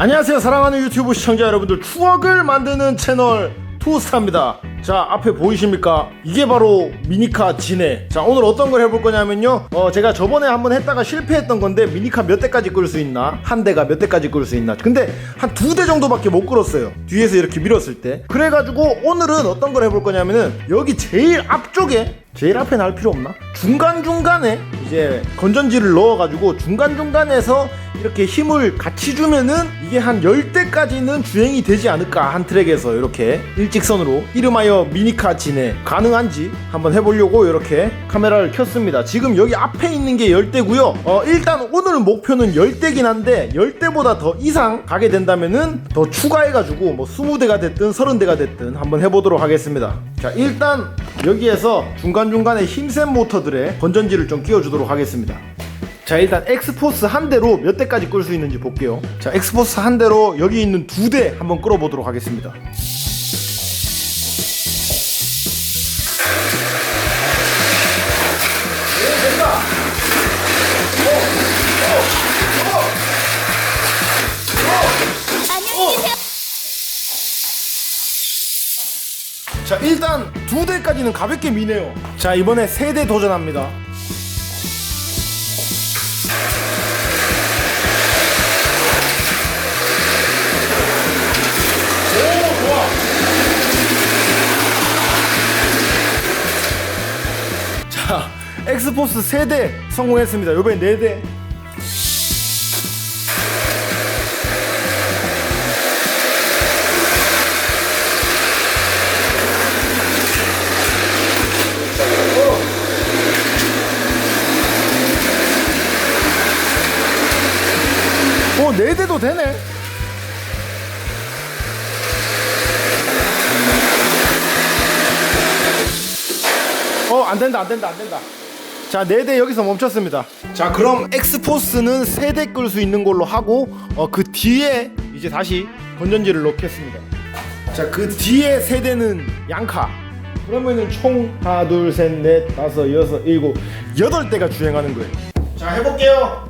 안녕하세요. 사랑하는 유튜브 시청자 여러분들 추억을 만드는 채널 투스타입니다. 자 앞에 보이십니까? 이게 바로 미니카 진해. 자 오늘 어떤 걸 해볼 거냐면요. 어 제가 저번에 한번 했다가 실패했던 건데 미니카 몇 대까지 끌 수 있나? 한 대가 몇 대까지 끌 수 있나? 근데 한 두 대 정도밖에 못 끌었어요. 뒤에서 이렇게 밀었을 때. 그래가지고 오늘은 어떤 걸 해볼 거냐면은 여기 제일 앞쪽에 제일 앞에 날 필요 없나? 중간중간에 이제 건전지를 넣어가지고 중간중간에서 이렇게 힘을 같이 주면은 이게 한 10대까지는 주행이 되지 않을까 한 트랙에서 이렇게 일직선으로 이름하여 미니카 진해 가능한지 한번 해보려고 이렇게 카메라를 켰습니다. 지금 여기 앞에 있는 게 10대고요. 어 일단 오늘 목표는 10대긴 한데 10대보다 더 이상 가게 된다면은 더 추가해가지고 뭐 20대가 됐든 30대가 됐든 한번 해보도록 하겠습니다. 자 일단 여기에서 중간중간에 힘센 모터들의 건전지를 좀 끼워주도록 하겠습니다 자 일단 엑스포스 한 대로 몇 대까지 끌 수 있는지 볼게요. 자 엑스포스 한 대로 여기 있는 두 대 한번 끌어보도록 하겠습니다. 자 일단 두 대까지는 가볍게 미네요. 자 이번에 세 대 도전합니다 엑스포스 세대 성공했습니다 요번에 네대 어, 네 대도 되네. 어, 안 된다, 안 된다, 안 된다. 자, 네 대 여기서 멈췄습니다. 자, 그럼 엑스포스는 세 대 끌 수 있는 걸로 하고, 어, 그 뒤에 이제 다시 건전지를 넣겠습니다. 자, 그 뒤에 세 대는 양카. 그러면은 총 하나, 둘, 셋, 넷, 다섯, 여섯, 일곱, 여덟 대가 주행하는 거예요. 자, 해볼게요.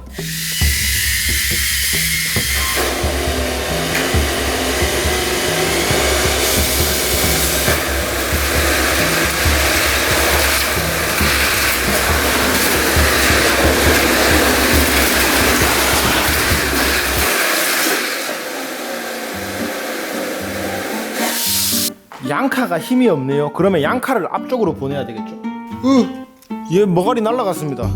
양카가 힘이 없네요. 그러면 양카를 앞쪽으로 보내야 되겠죠? 으, 얘 머가리 날라갔습니다.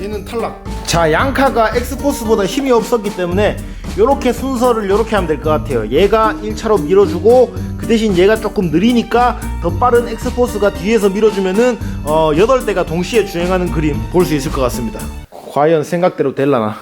얘는 탈락. 자, 양카가 엑스포스보다 힘이 없었기 때문에 이렇게 순서를 이렇게 하면 될 것 같아요. 얘가 1차로 밀어주고 그 대신 얘가 조금 느리니까 더 빠른 엑스포스가 뒤에서 밀어주면은 어, 8대가 동시에 주행하는 그림 볼 수 있을 것 같습니다. 과연 생각대로 될라나?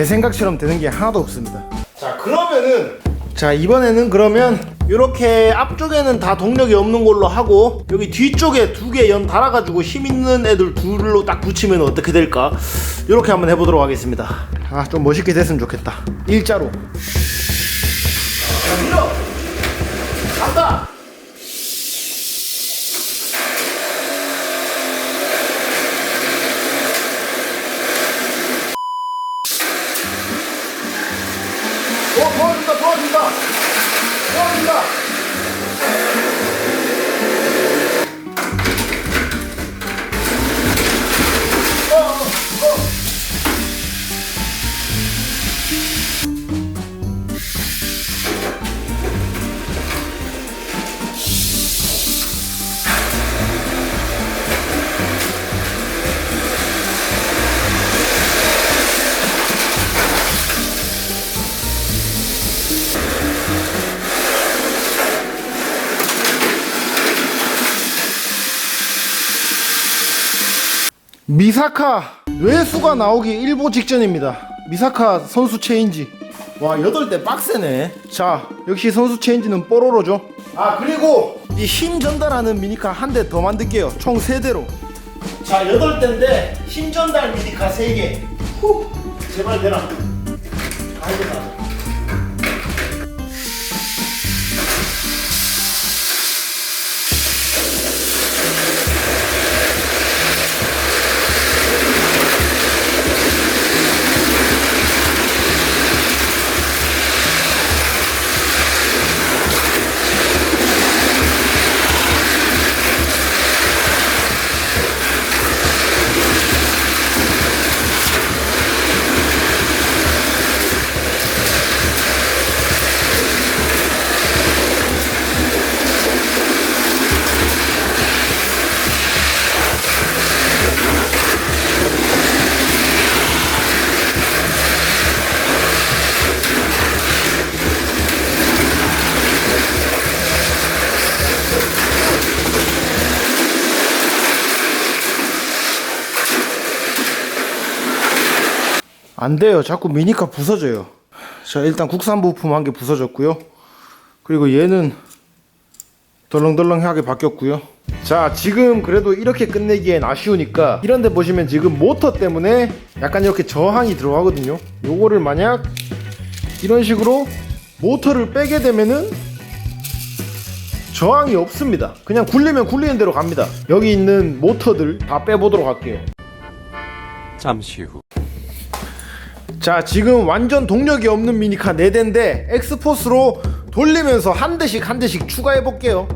제 생각처럼 되는 게 하나도 없습니다. 자 그러면은 자 이번에는 그러면 이렇게 앞쪽에는 다 동력이 없는 걸로 하고 여기 뒤쪽에 두 개 연 달아가지고 힘 있는 애들 둘로 딱 붙이면 어떻게 될까? 이렇게 한번 해보도록 하겠습니다. 아 좀 멋있게 됐으면 좋겠다. 일자로. 자 밀어. 간다. 어, 도와준다, 도와준다! 도와준다! 미사카 외수가 나오기 일보 직전입니다. 미사카 선수 체인지. 와 8대 빡세네. 자 역시 선수 체인지는 뽀로로죠. 아 그리고 이 힘 전달하는 미니카 한 대 더 만들게요. 총 세대로 자, 8대인데 힘 전달 미니카 3개. 후! 제발 되라. 아이고, 나. 안 돼요. 자꾸 미니카 부서져요. 자, 일단 국산 부품 한 개 부서졌고요. 그리고 얘는 덜렁덜렁하게 바뀌었고요. 자, 지금 그래도 이렇게 끝내기엔 아쉬우니까 이런 데 보시면 지금 모터 때문에 약간 이렇게 저항이 들어가거든요. 요거를 만약 이런 식으로 모터를 빼게 되면은 저항이 없습니다. 그냥 굴리면 굴리는 대로 갑니다. 여기 있는 모터들 다 빼보도록 할게요. 잠시 후. 자 지금 완전 동력이 없는 미니카 4대인데 엑스포스로 돌리면서 한 대씩 한 대씩 추가해 볼게요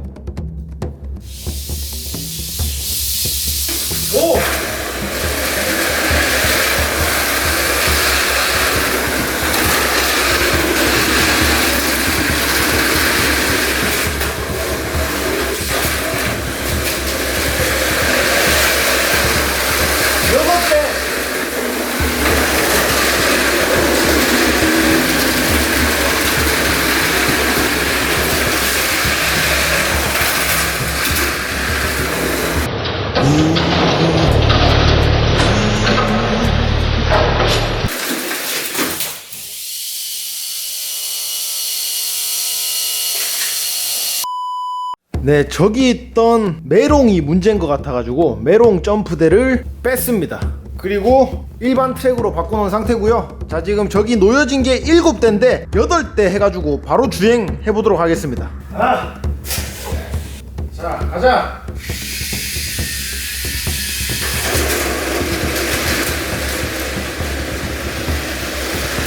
네, 저기 있던 메롱이 문제인 것 같아가지고 메롱 점프대를 뺐습니다. 그리고 일반 트랙으로 바꿔놓은 상태고요. 자, 지금 저기 놓여진 게 7대인데 8대 해가지고 바로 주행해 보도록 하겠습니다. 아! 자, 가자.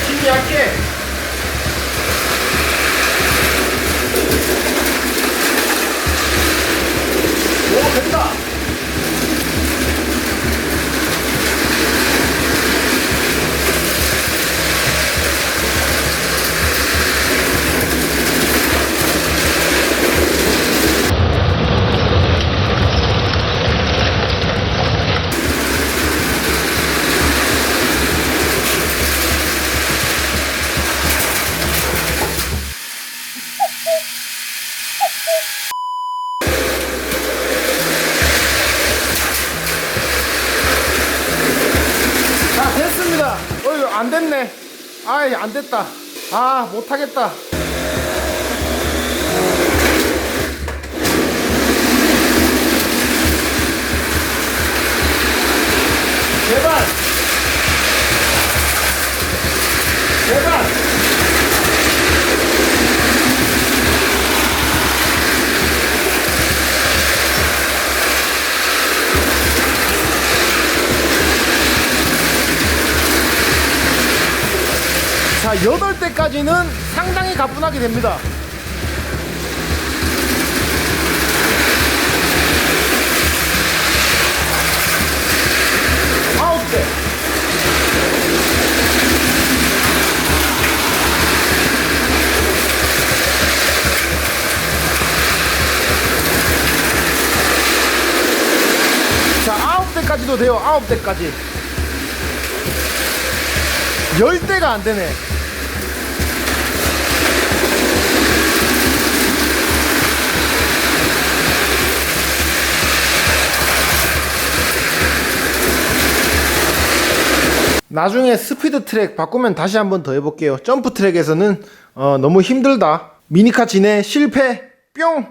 힘이 약해. 아이 안 됐다. 아 못하겠다. 제발 자, 8대까지는 상당히 가뿐하게 됩니다. 아홉 대. 자, 아홉 대까지도 돼요. 아홉 대까지. 열 대가 안 되네. 나중에 스피드 트랙 바꾸면 다시 한번 더 해볼게요. 점프 트랙에서는 어, 너무 힘들다. 미니카 진해 실패 뿅.